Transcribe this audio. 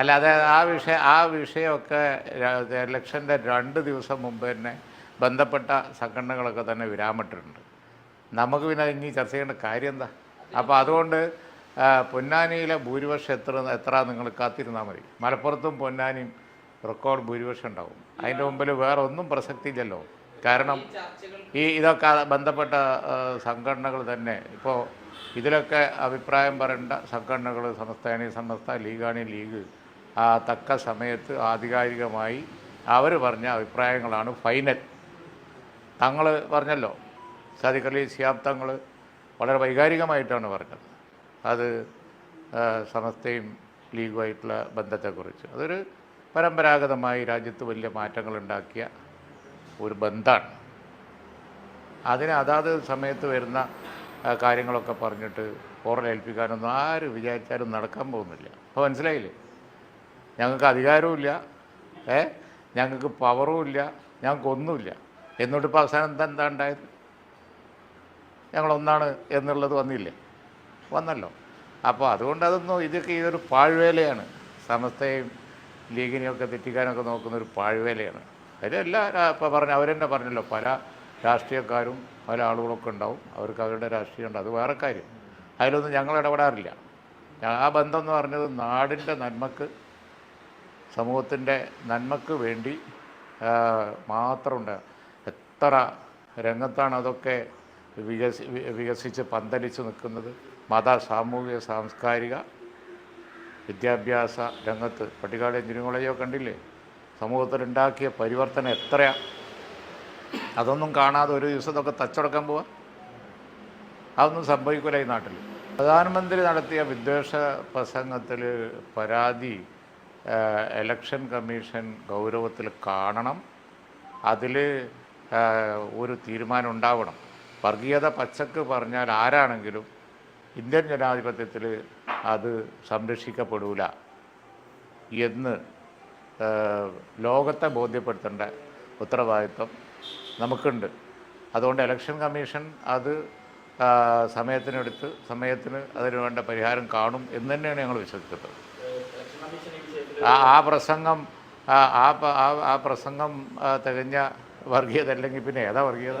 അല്ല അത് ആ വിഷയം ആ വിഷയമൊക്കെ ഇലക്ഷന്റെ രണ്ട് ദിവസം മുമ്പ് തന്നെ ബന്ധപ്പെട്ട സംഘടനകളൊക്കെ തന്നെ വിരാമിട്ടിട്ടുണ്ട്. നമുക്ക് പിന്നെ ഇനി ചർച്ച ചെയ്യേണ്ട കാര്യം എന്താ? അപ്പോൾ അതുകൊണ്ട് പൊന്നാനിയിലെ ഭൂരിപക്ഷം എത്ര എത്ര നിങ്ങൾ കാത്തിരുന്നാൽ മതി. മലപ്പുറത്തും പൊന്നാനിയും റെക്കോർഡ് ഭൂരിപക്ഷം ഉണ്ടാവും. അതിന്റെ മുമ്പിൽ വേറെ ഒന്നും പ്രസക്തിയില്ലല്ലോ. കാരണം ഈ ഇതൊക്കെ ബന്ധപ്പെട്ട സംഘടനകൾ തന്നെ. ഇപ്പോൾ ഇതിലൊക്കെ അഭിപ്രായം പറയേണ്ട സംഘടനകൾ സമസ്തയാണി സംസ്ഥ ലീഗാണി ലീഗ് ആ തക്ക സമയത്ത് ആധികാരികമായി അവർ പറഞ്ഞ അഭിപ്രായങ്ങളാണ് ഫൈനൽ. തങ്ങൾ പറഞ്ഞല്ലോ സാദിഖ് അലി സിയാബ് തങ്ങൾ വളരെ വൈകാരികമായിട്ടാണ് പറഞ്ഞത്. അത് സമസ്തയും ലീഗുമായിട്ടുള്ള ബന്ധത്തെക്കുറിച്ച്. അതൊരു പരമ്പരാഗതമായി രാജ്യത്ത് വലിയ മാറ്റങ്ങൾ ഉണ്ടാക്കിയ ഒരു ബന്ധമാണ് അതിന് അതാത് സമയത്ത് വരുന്ന കാര്യങ്ങളൊക്കെ പറഞ്ഞിട്ട് ഓറലേൽപ്പിക്കാനൊന്നും ആരും വിചാരിച്ചാലും നടക്കാൻ പോകുന്നില്ല. അപ്പോൾ മനസ്സിലായില്ലേ? ഞങ്ങൾക്ക് അധികാരവുമില്ല. ഏ? ഞങ്ങൾക്ക് പവറും ഇല്ല ഞങ്ങൾക്കൊന്നുമില്ല. എന്നിട്ട് ഇപ്പോൾ അവസാനം എന്താ എന്താ ഉണ്ടായത്? ഞങ്ങളൊന്നാണ് എന്നുള്ളത് വന്നില്ലേ? വന്നല്ലോ. അപ്പോൾ അതുകൊണ്ട് അതൊന്നും ഇതൊക്കെ ഇതൊരു പാഴ്വേലയാണ്. സമസ്തയും ലീഗിനെയൊക്കെ തെറ്റിക്കാനൊക്കെ നോക്കുന്ന ഒരു പാഴ്വേലയാണ്. അതിലെല്ലാ ഇപ്പോൾ പറഞ്ഞ അവരെന്നെ പറഞ്ഞല്ലോ പല രാഷ്ട്രീയക്കാരും പല ആളുകളൊക്കെ ഉണ്ടാവും. അവർക്ക് അവരുടെ രാഷ്ട്രീയം ഉണ്ട്. അത് വേറെ കാര്യം. അതിലൊന്നും ഞങ്ങൾ ഇടപെടാറില്ല. ആ ബന്ധം എന്ന് പറഞ്ഞത് നാടിന്റെ നന്മക്ക് സമൂഹത്തിന്റെ നന്മക്ക് വേണ്ടി മാത്രമുണ്ട്. എത്ര രംഗത്താണ് അതൊക്കെ വികസി വികസിച്ച് പന്തലിച്ച് നിൽക്കുന്നത്? മത സാമൂഹിക സാംസ്കാരിക വിദ്യാഭ്യാസ രംഗത്ത്. പട്ടിക്കാട് എഞ്ചിനീയറിംഗ് കോളേജൊക്കെ കണ്ടില്ലേ? സമൂഹത്തിലുണ്ടാക്കിയ പരിവർത്തനം എത്രയാ? അതൊന്നും കാണാതെ ഒരു ദിവസം ഇതൊക്കെ തച്ചടക്കാൻ പോവാ? അതൊന്നും സംഭവിക്കില്ല ഈ നാട്ടിൽ പ്രധാനമന്ത്രി നടത്തിയ വിദ്വേഷ പ്രസംഗത്തിൽ പരാതി എലക്ഷൻ കമ്മീഷൻ ഗൗരവത്തിൽ കാണണം. അതിൽ ഒരു തീരുമാനം ഉണ്ടാവണം. വർഗീയത പച്ചക്ക് പറഞ്ഞാൽ ആരാണെങ്കിലും ഇന്ത്യൻ ജനാധിപത്യത്തിൽ അത് സംരക്ഷിക്കപ്പെടൂല എന്ന് ലോകത്തെ ബോധ്യപ്പെടുത്തേണ്ട ഉത്തരവാദിത്വം നമുക്കുണ്ട്. അതുകൊണ്ട് ഇലക്ഷൻ കമ്മീഷൻ അത് സമയത്തിനെടുത്ത് സമയത്തിന് അതിന് വേണ്ട പരിഹാരം കാണും എന്ന് തന്നെയാണ് ഞങ്ങൾ വിശ്വസിക്കുന്നത്. ആ ആ പ്രസംഗം ആ ആ പ്രസംഗം തികഞ്ഞ വർഗീയത അല്ലെങ്കിൽ പിന്നെ ഏതാ വർഗീയത?